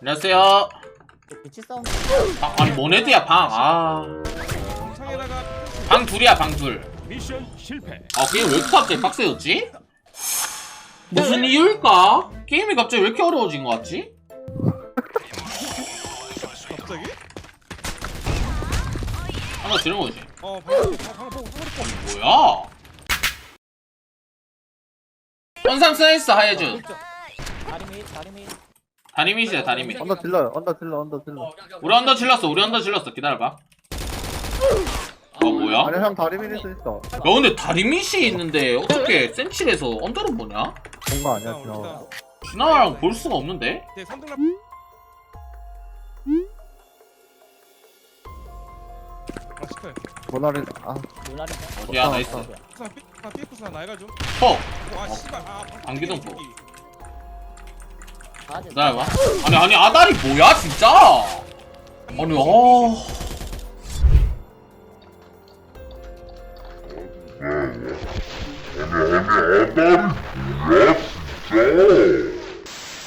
안녕하세요. 위치 사운드 방, 아니 모네드야 방. 아. 창에다가 방 둘이야 방 둘. 미션 실패. 아 게임 왜 이렇게 갑자기 빡세졌지? 무슨 이유일까? 게임이 갑자기 왜 이렇게 어려워진 것 같지? 갑자기? 하나 지른 거지. 어 방금 방금 보고 소리 뻔. 뭐야? 원상 스나이스 하예준. 다리미 다리미 다리미시야 다리미. 언더 딜러 언더 딜러 언더 딜러 우리 언더 질렀어 우리 언더 질렀어 기다려봐. 어 뭐야? 아니 형 다리 밀릴 수 있어 야 근데 다리미시 있는데 어떻게 센칠에서 언더를 보냐? 본거 아니야 일단 지나와랑 볼 수가 없는데? 네 3등랍. 아 시커. 모나리 아 누나리 어디야 나이스. 삐 부산 삐부산 나이가 좀. 퍽. 와 씨발 아 포. 아재 기다려봐. 아니 아니 아다리 뭐야 진짜? 아니 아.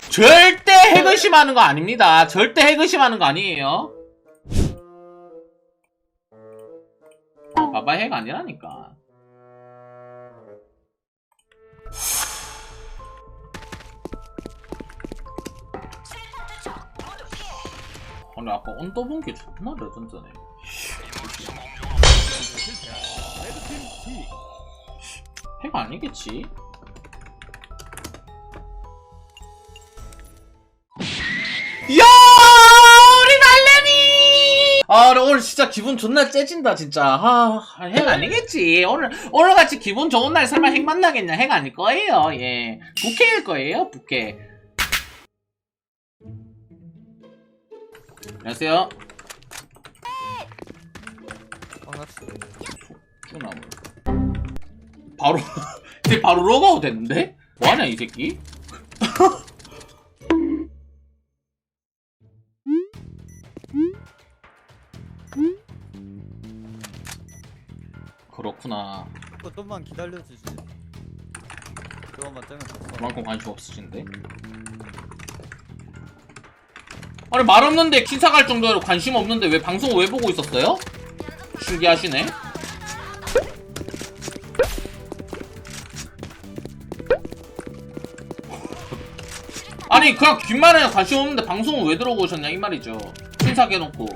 절대 핵의심하는 거 아닙니다. 절대 핵의심하는 거 아니에요. 아, 봐봐 핵 아니라니까. 아니 아까 언더 본게 존나 레전드네. 핵 아니겠지? 야! 우리 말레니 아 오늘 진짜 기분 존나 째진다 진짜. 아, 핵 아니겠지? 오늘 오늘 같이 기분 좋은 날 설마 핵 만나겠냐? 핵 아닐 거예요 예. 부캐일 거예요 부캐 안녕하세요. 반갑습니다 쭈나무 바로 이제 바로 로그아웃 됐는데? 뭐하냐 이 새끼? 그렇구나. 또 좀만 기다려주지. 그것만 떼면 됐어. 그만큼 관심 없으신데 아니 말 없는데 기사 갈 정도로 관심 없는데 왜 방송 왜 보고 있었어요? 신기하시네. 아니 그냥 귓말에 관심 없는데 방송은 왜 들어오셨냐 이 말이죠. 신사게 놓고.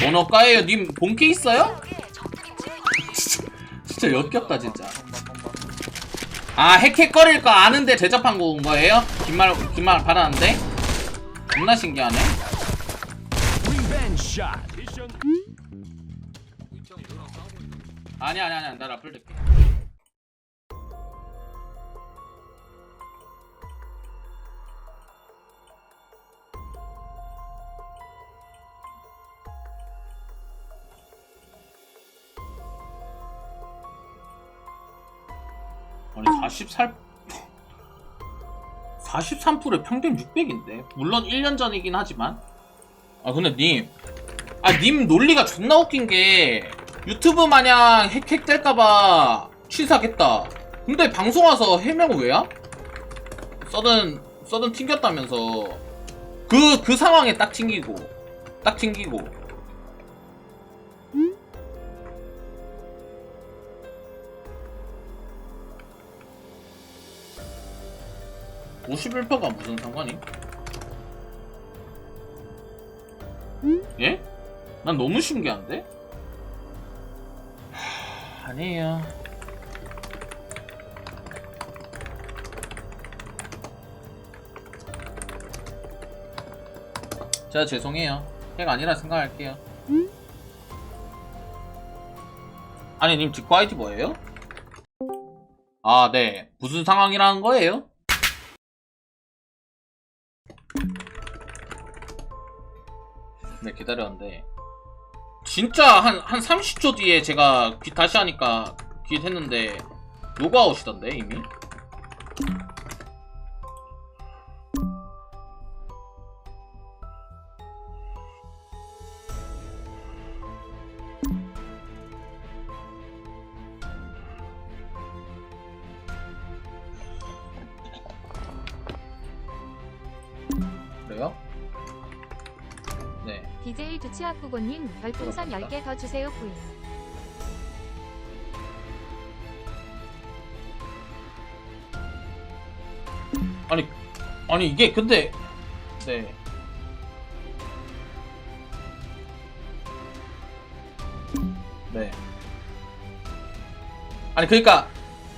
번호가예요 님 본캐 있어요? 진짜, 진짜 역겹다 진짜 아 핵핵거릴 거 아는데 대접한 거온 거예요? 긴말 긴말 받았는데? 겁나 신기하네. 아니 아니 아니 나 라플 듣 아니 43 43%에 평균 600인데? 물론 1년 전이긴 하지만. 아 근데 님. 아 님 논리가 존나 웃긴 게 유튜브 마냥 핵핵 될까봐 취사겠다. 근데 방송 와서 해명 왜야? 써든 써든 튕겼다면서. 그그 상황에 딱 튕기고 딱 튕기고 (51%가) 무슨 상관이? 예? 난 너무 신기한데? 하, 아니에요. 제가 죄송해요. 핵 아니라 생각할게요. 아니, 님 직구 아이디 뭐예요? 아, 네. 무슨 상황이라는 거예요? 네, 기다렸는데. 진짜 한, 한 30초 뒤에 제가 귀 다시 하니까 귀 했는데, 로그아웃이던데, 이미? 네. DJ 두치아쿠고님 별풍선 10개 더 주세요 부인 아니 아니 이게 근데 네. 네. 아니 그러니까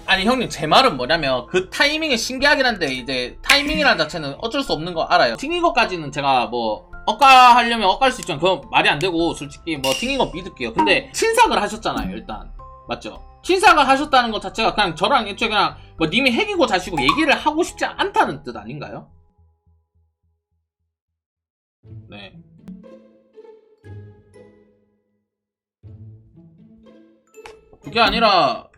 아니 형님 제 말은 뭐냐면 그 타이밍이 신기하긴 한데 이제 타이밍이라는 자체는 어쩔 수 없는 거 알아요. 튕긴 것까지는 제가 뭐 억가하려면 억가할 수 있지만 그건 말이 안 되고 솔직히 뭐 튕긴 건 믿을게요. 근데 친삭을 하셨잖아요 일단 맞죠? 친삭을 하셨다는 것 자체가 그냥 저랑 애초에 그냥 뭐 님이 핵이고 자시고 얘기를 하고 싶지 않다는 뜻 아닌가요? 네. 그게 아니라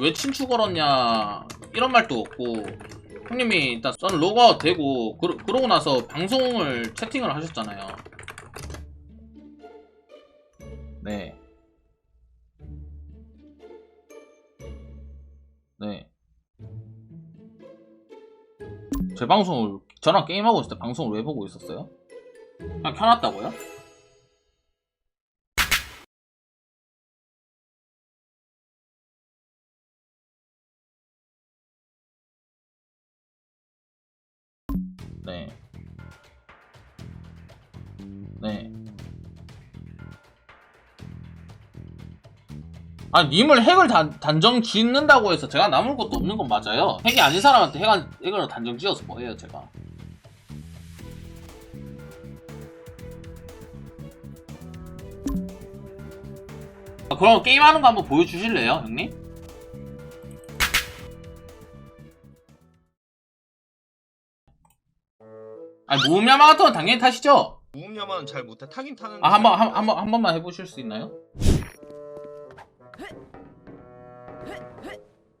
왜 친추 걸었냐 이런 말도 없고 형님이 일단 썬 로그아웃 되고 그러, 그러고 나서 방송을 채팅을 하셨잖아요. 네. 네. 제 방송을 저랑 게임하고 있을 때 방송을 왜 보고 있었어요? 그냥 켜놨다고요? 네. 네. 아니, 님을 핵을 단, 단정 짓는다고 해서 제가 남을 것도 없는 건 맞아요. 핵이 아닌 사람한테 핵, 안- 핵을 단정 지어서 뭐해요, 제가. 아, 그럼 게임하는 거 한번 보여주실래요, 형님? 아니, 무음야마 같은 건 당연히 타시죠? 무음야마는 잘 못해 타긴 타는데 아, 한 번, 한, 한 번, 한 번만 해보실 수 있나요?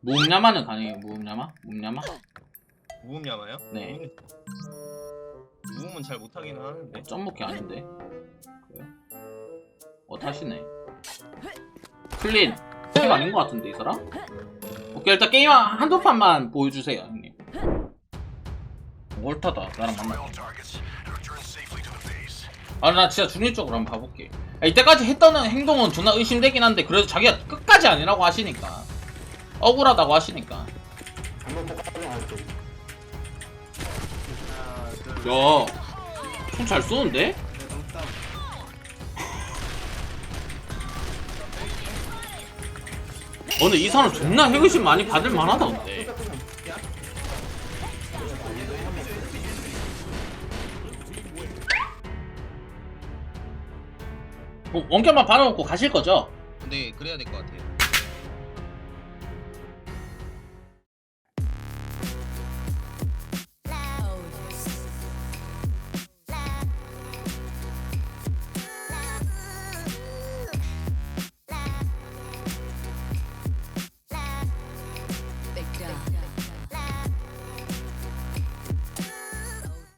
무음야마는 가능해요, 무음야마? 무음야마? 무음야마요? 네. 무음은 잘 못하기는 하는데 점먹기 아닌데. 그래요? 어, 타시네. 클린. 핵 아닌 것 같은데, 이 사람? 오케이, 일단 게임 한- 한두 판만 보여주세요, 형님. 옳다다, 나랑 만나. 아, 나 진짜 중립 쪽으로 한번 봐볼게. 아, 이때까지 했던 행동은 존나 의심되긴 한데, 그래도 자기가 끝까지 아니라고 하시니까. 억울하다고 하시니까. 야, 손잘 쏘는데? 어, 근데 이 사람 존나 핵의심 많이 받을 만하다, 근데. 어, 원격만 받아놓고 가실 거죠? 근데 그래야 될 것 같아요